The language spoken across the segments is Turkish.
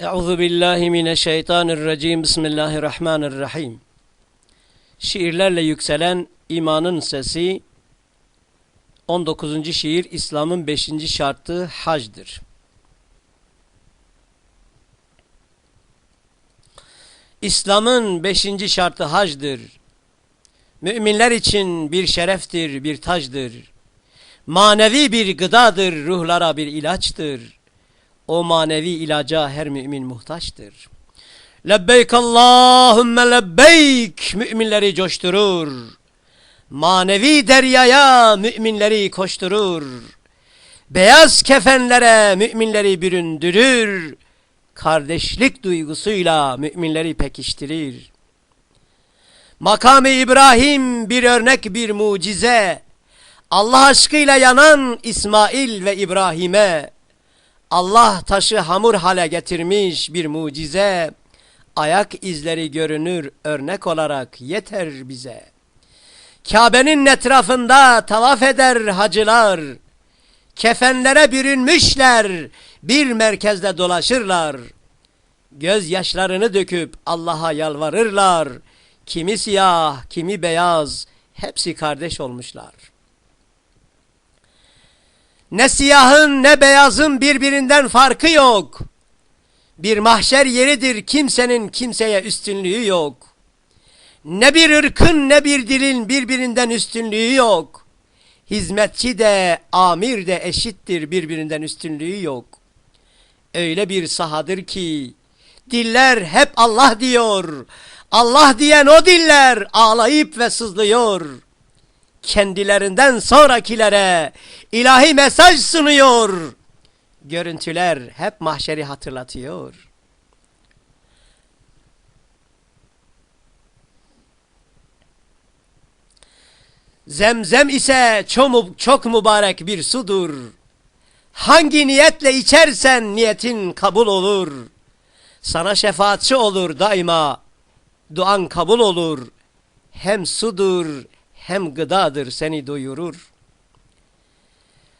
Euzu billahi mineşşeytanirracim. Bismillahirrahmanirrahim. Şiirlerle yükselen imanın sesi 19. şiir İslam'ın 5. şartı hacdır. İslam'ın 5. şartı hacdır. Müminler için bir şereftir, bir tacdır. Manevi bir gıdadır, ruhlara bir ilaçtır. O manevi ilaca her mümin muhtaçtır. Lebbeyk Allahümme lebbeyk müminleri coşturur. Manevi deryaya müminleri koşturur. Beyaz kefenlere müminleri büründürür. Kardeşlik duygusuyla müminleri pekiştirir. Makamı İbrahim bir örnek bir mucize. Allah aşkıyla yanan İsmail ve İbrahim'e Allah taşı hamur hale getirmiş bir mucize. Ayak izleri görünür örnek olarak yeter bize. Kabe'nin etrafında tavaf eder hacılar. Kefenlere bürünmüşler, bir merkezde dolaşırlar. Gözyaşlarını döküp Allah'a yalvarırlar. Kimi siyah, kimi beyaz, hepsi kardeş olmuşlar. Ne siyahın ne beyazın birbirinden farkı yok. Bir mahşer yeridir kimsenin kimseye üstünlüğü yok. Ne bir ırkın ne bir dilin birbirinden üstünlüğü yok. Hizmetçi de amir de eşittir birbirinden üstünlüğü yok. Öyle bir sahadır ki diller hep Allah diyor. Allah diyen o diller ağlayıp ve sızlıyor. Kendilerinden sonrakilere ilahi mesaj sunuyor. Görüntüler hep mahşeri hatırlatıyor. Zemzem ise çok, mübarek bir sudur. Hangi niyetle içersen niyetin kabul olur. Sana şefaatçi olur daima. Duan kabul olur. Hem sudur hem gıdadır seni doyurur.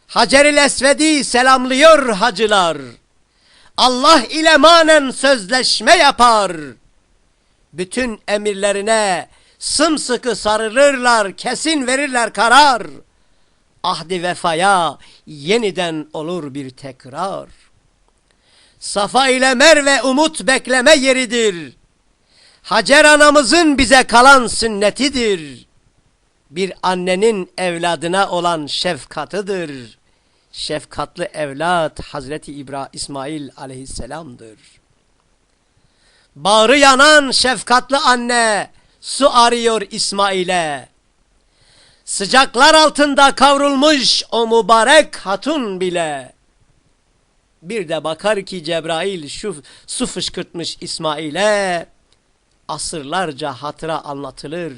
Hacer-i Esved'i selamlıyor hacılar. Allah ile manen sözleşme yapar. Bütün emirlerine sımsıkı sarılırlar, kesin verirler karar. Ahdi vefaya yeniden olur bir tekrar. Safa ile Merve umut bekleme yeridir. Hacer anamızın bize kalan sünnetidir. Bir annenin evladına olan şefkatıdır. Şefkatlı evlat Hazreti İbrahim İsmail aleyhisselamdır. Bağrı yanan şefkatli anne su arıyor İsmail'e. Sıcaklar altında kavrulmuş o mübarek hatun bile. Bir de bakar ki Cebrail şu su fışkırtmış İsmail'e. Asırlarca hatıra anlatılır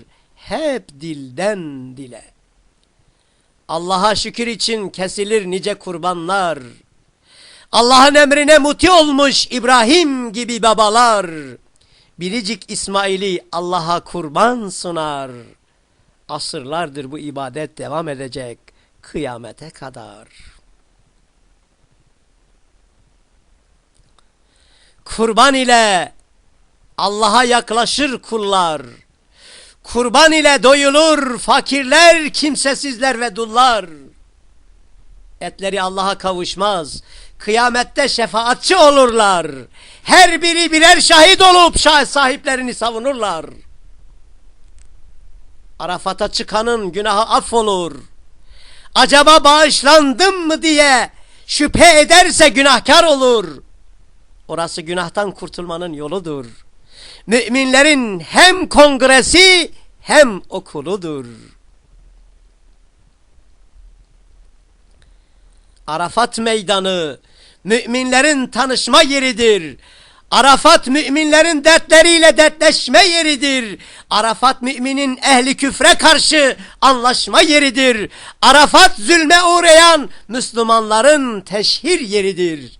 hep dilden dile. Allah'a şükür için kesilir nice kurbanlar. Allah'ın emrine muti olmuş İbrahim gibi babalar. Biricik İsmail'i Allah'a kurban sunar. Asırlardır bu ibadet devam edecek kıyamete kadar. Kurban ile Allah'a yaklaşır kullar. Kurban ile doyulur fakirler, kimsesizler ve dullar. Etleri Allah'a kavuşmaz. Kıyamette şefaatçi olurlar. Her biri birer şahit olup şah sahiplerini savunurlar. Arafat'a çıkanın günahı affolur. Acaba bağışlandım mı diye şüphe ederse günahkar olur. Orası günahtan kurtulmanın yoludur. Müminlerin hem kongresi hem okuludur. Arafat meydanı müminlerin tanışma yeridir. Arafat müminlerin dertleriyle dertleşme yeridir. Arafat müminin ehli küfre karşı anlaşma yeridir. Arafat zulme uğrayan Müslümanların teşhir yeridir.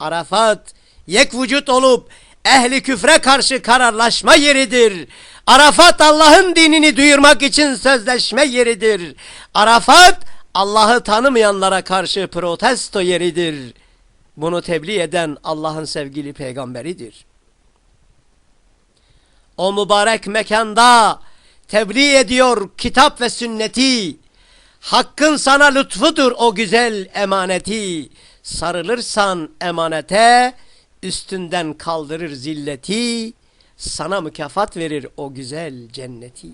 Arafat yek vücut olup ehli küfre karşı kararlaşma yeridir. Arafat Allah'ın dinini duyurmak için sözleşme yeridir. Arafat Allah'ı tanımayanlara karşı protesto yeridir. Bunu tebliğ eden Allah'ın sevgili peygamberidir. O mübarek mekanda tebliğ ediyor kitap ve sünneti. Hakkın sana lütfudur o güzel emaneti. Sarılırsan emanete, üstünden kaldırır zilleti. Sana mükafat verir o güzel cenneti.